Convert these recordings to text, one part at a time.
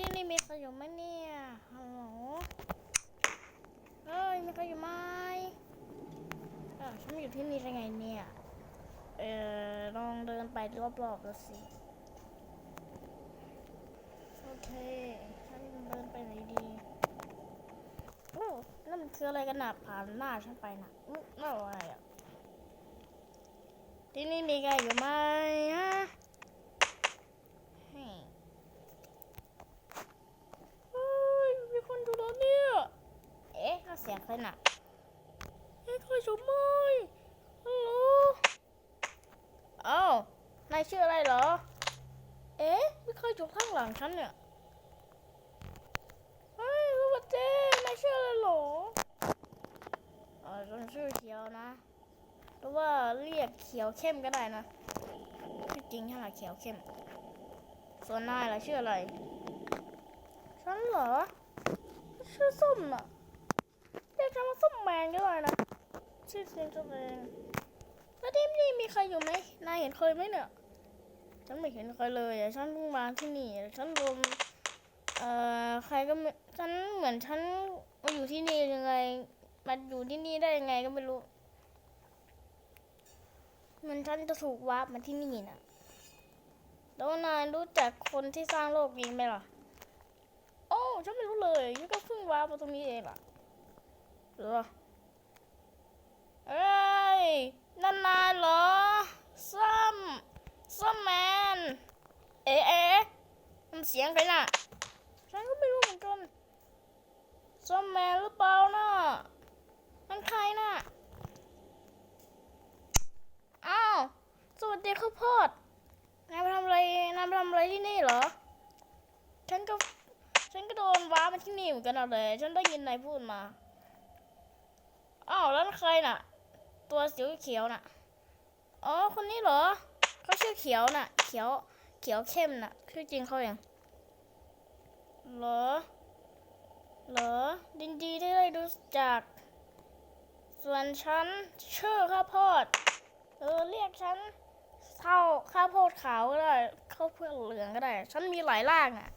ที่นี่มีใครอยู่ไหมเนี่ยฮัลโหลเอ้ยมีใครอยู่ไหมเออฉันอยู่ที่นี่ได้ไงเนี่ย เออลองเดินไปรอบๆดูสิ โอเคฉันเดินไปไหนดีโอ้นั่นมันคืออะไรกันน่ะผ่านหน้าฉันไปน่ะนั่นอะไรอะที่นี่มีใครอยู่ไหมฮะเฮ้ย เฮ้ยมีคนอยู่แล้วเนี่ย เอ๊ะ เอาเสียงใครน่ะเอ๊ะใครชมไมฮัลโหลเอ้านายชื่ออะไรเหรอ เอ๊ะไม่เคยอยู่ข้างหลังฉันเนี่ยเฮ้ยสวัสดีนายชื่ออะไรเหรอเออฉันชื่อเขียวนะหรือว่าเรียกเขียวเข้มก็ได้นะชื่อจริงใช่ไหมเขียวเข้ม ส่วนนายล่ะชื่ออะไร ฉันเหรอ ชื่อส้มน่ะ เรียกฉันว่าส้มแมนก็ได้นะชื่อจริงตัวเองแล้วที่นี่มีใครอยู่ไหมนายเห็นเคยไหมเนี่ย ฉันไม่เห็นใครเลยอะฉันเพิ่งมาที่นี่ ฉันรวมเอ่อใครก็ไม่ฉันเหมือนฉันมาอยู่ที่นี่ยังไงมาอยู่ที่นี่ได้ยังไงก็ไม่รู้มือนฉันจะถูกวาร์ปมาที่นี่นะแล้วนายรู้จักคนที่สร้างโลกนี้ไหมล่ะ โอ้ ฉันไม่รู้เลยนี่ก็เพิ่งว้ามาตรงนี้เองล่ะ หรอเอ้ยนั่นนายเหรอซ้ำซ้ำแมน เอ๊ะมันเสียงใครน่ะ ฉันก็ไม่รู้เหมือนกันซ้ำแมนหรือเปล่าน่ะ มันใครน่ะ อ้าว สวัสดีข้าวโพดนายมาทำอะไรนายมาทำอะไรที่นี่เหรอ ฉันก็ ฉันก็โดนว้ามาที่นี่เหมือนกันเอาเลย ฉันได้ยินนายพูดมา ใครน่ะ ตัวสีเขียวน่ะ อ๋อ คนนี้เหรอ เขาชื่อเขียวน่ะ เขียว เขียวเข้มน่ะ ชื่อจริงเขาอย่างเหรอ เหรอ ดินดีที่ได้รู้จัก ส่วนฉันชื่อข้าวโพดเออเรียกฉันเท่าข้าวโพดขาวก็ได้ข้าวโพดเหลืองก็ได้ ฉันมีหลายร่างอะ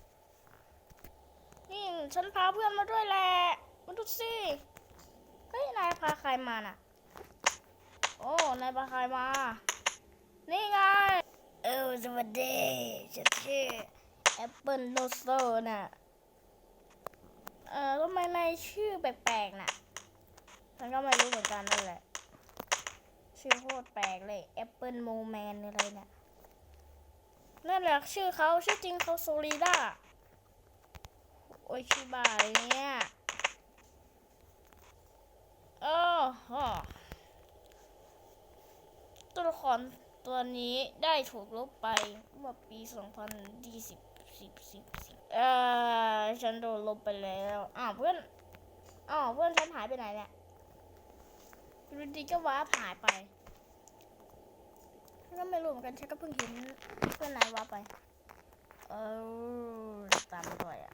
นี่ฉันพาเพื่อนมาด้วยแหละมาดูสิ เฮ้ยนายพาใครมาน่ะ โอ้นายพาใครมา นี่ไง เออสวัสดีฉันชื่อแอปเปิลโลโซน่ะ เออทำไมนายชื่อแปลกๆน่ะฉันก็ไม่รู้เหมือนกันนั่นแหละ ชื่อโคตรแปลกเลยแอปเปิลโมแมนอะไรเนี่ยนั่นแหละชื่อเขาชื่อจริงเขาโซลีดาโอ้ยชิบะอะไรเนี่ยโอ้โหตัวละค รตัวนี้ได้ถูกลบไปเมื่อปี 2020 10 10 10เอ่อฉันโดนลบไปแล้ว อ้าวเพื่อน อ้าวเพื่อนฉันหายไปไหนเนี่ยอยู่ดีก็ว้าหายไปก็ไม่รู้เหมือนกันฉันก็เพิ่งเห็นเพื่อนนายว้าไป เออตามมาด้วยอะ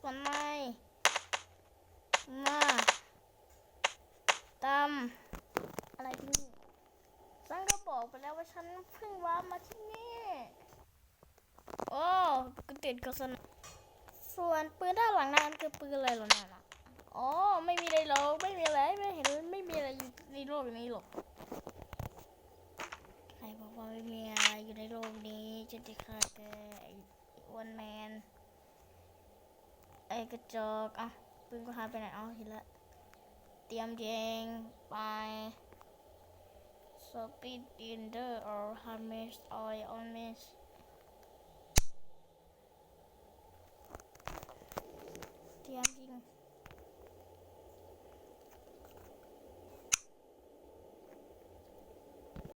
ส่วนนายมาตามอะไรที่นี่ฉันก็บอกไปแล้วว่า ฉันเพิ่งว้ามาที่นี่โอ้กูติดโฆษณาส่วนปืนด้านหลังนั้นคือปืนอะไรหรอนั่นน่ะอ๋อไม่มีอะไรหรอกไม่มีอะไรไม่เห็นไม่มีอะไรอยู่ในโลกนี้หรอกใครบอกว่าไม่มีอะไรอยู่ในโลกนี้จะได้ฆ่าแกไอ้อ้วนแมนไอ้กระจกอะปืนก็หายไปไหนเอาทีละเตรียมเจงไป Speed Binder or Harness Oil on Miss เตรียมยิง